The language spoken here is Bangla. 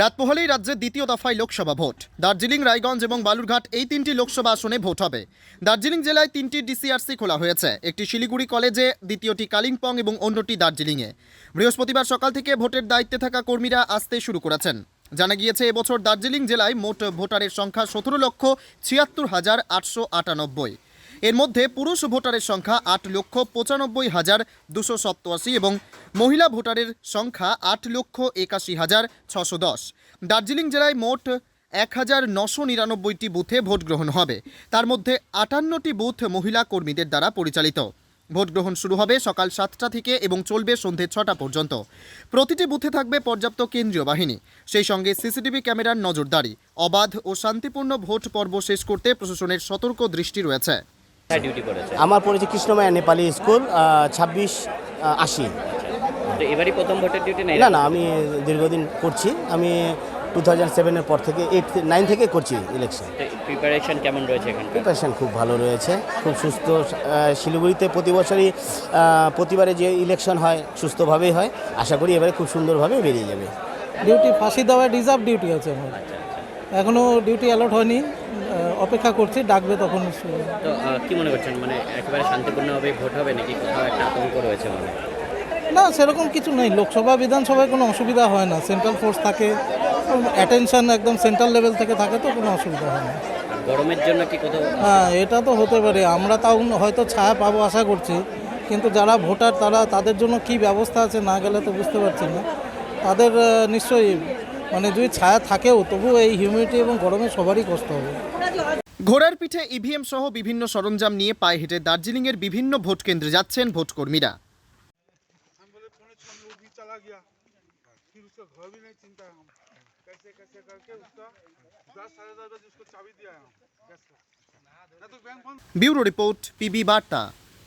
রাত পোহালেই রাজ্যের দ্বিতীয় দফায় লোকসভা ভোট। দার্জিলিং, রায়গঞ্জ এবং বালুরঘাট এই তিনটি লোকসভা আসনে ভোট হবে। দার্জিলিং জেলায় তিনটি ডিসিআরসি খোলা হয়েছে। একটি শিলিগুড়ি কলেজে, দ্বিতীয়টি কালিম্পং এবং অন্যটি দার্জিলিংয়ে। বৃহস্পতিবার সকাল থেকে ভোটের দায়িত্বে থাকা কর্মীরা আসতে শুরু করেছেন। জানা গিয়েছে, এবছর দার্জিলিং জেলায় মোট ভোটারের সংখ্যা সতেরো লক্ষ ছিয়াত্তর হাজার আটশো আটানব্বই। এর মধ্যে পুরুষ ভোটারের সংখ্যা আট লক্ষ পঁচানব্বই হাজার দুশো সপ্তআশি এবং মহিলা ভোটারের সংখ্যা আট লক্ষ একাশি হাজার ছশো দশ। দার্জিলিং জেলায় মোট এক হাজার নশো নিরানব্বইটি বুথে ভোট গ্রহণ হবে। তার মধ্যে আটান্নটি বুথ মহিলা কর্মীদের দ্বারা পরিচালিত। ভোট গ্রহণ শুরু হবে সকাল সাতটা থেকে এবং চলবে সন্ধে ছটা পর্যন্ত। প্রতিটি বুথে থাকবে পর্যাপ্ত কেন্দ্রীয় বাহিনী। সেই সঙ্গে সিসিটিভি ক্যামেরার নজরদারি। অবাধ ও শান্তিপূর্ণ ভোট পর্ব শেষ করতে প্রশাসনের সতর্ক দৃষ্টি রয়েছে। ডিউটি করেছে? আমার পড়েছে কৃষ্ণমায়া নেপালি স্কুল ছাব্বিশ আশি। তো এবারই প্রথম ভোটের ডিউটি নেই? না না আমি দীর্ঘদিন করছি। আমি টু থাউজেন্ড সেভেনের পর থেকে এইট নাইন থেকে করছি ইলেকশন প্রিপারেশন কেমন রয়েছে এখানকার? প্রিপারেশন খুব ভালো রয়েছে খুব সুস্থ শিলিগুড়িতে প্রতি বছরই প্রতিবারে যে ইলেকশন হয় সুস্থভাবেই হয়। আশা করি এবারে খুব সুন্দরভাবে বেরিয়ে যাবে। ডিউটি ফাঁসি দেওয়ায় রিজার্ভ ডিউটি আছে আমার। এখনও ডিউটি অ্যালট হয়নি। অপেক্ষা করছি ডাকবে তখন শুরু। তো কি মনে করছেন? মানে একেবারে শান্তিপূর্ণভাবে ভোট হবে নাকি কোথাও একটা আতঙ্ক রয়েছে মানে? না সেরকম কিছু নেই। লোকসভা বিধানসভায় কোনো অসুবিধা হয় না। সেন্ট্রাল ফোর্স থাকে অ্যাটেনশন একদম সেন্ট্রাল লেভেল থেকে থাকে তো কোনো অসুবিধা হয় না। গরমের জন্য কি কোথাও হ্যাঁ এটা তো হতে পারে। আমরা তাও হয়তো ছায়া পাবো আশা করছি। কিন্তু যারা ভোটার তারা তাদের জন্য কি ব্যবস্থা আছে না গেলে তো বুঝতে পারছি না। তাদের নিশ্চয়ই মানে যদি ছায়া থাকেও, তবুও এই হিউমিডিটি এবং গরমে সবারই কষ্ট হবে। ঘোড়ার পিঠে ইভিএম সহ বিভিন্ন সরঞ্জাম নিয়ে পায়ে হেঁটে দার্জিলিংয়ের বিভিন্ন ভোট কেন্দ্রে যাচ্ছেন ভোট কর্মীরা ব্যুরো রিপোর্ট পিবি বার্তা।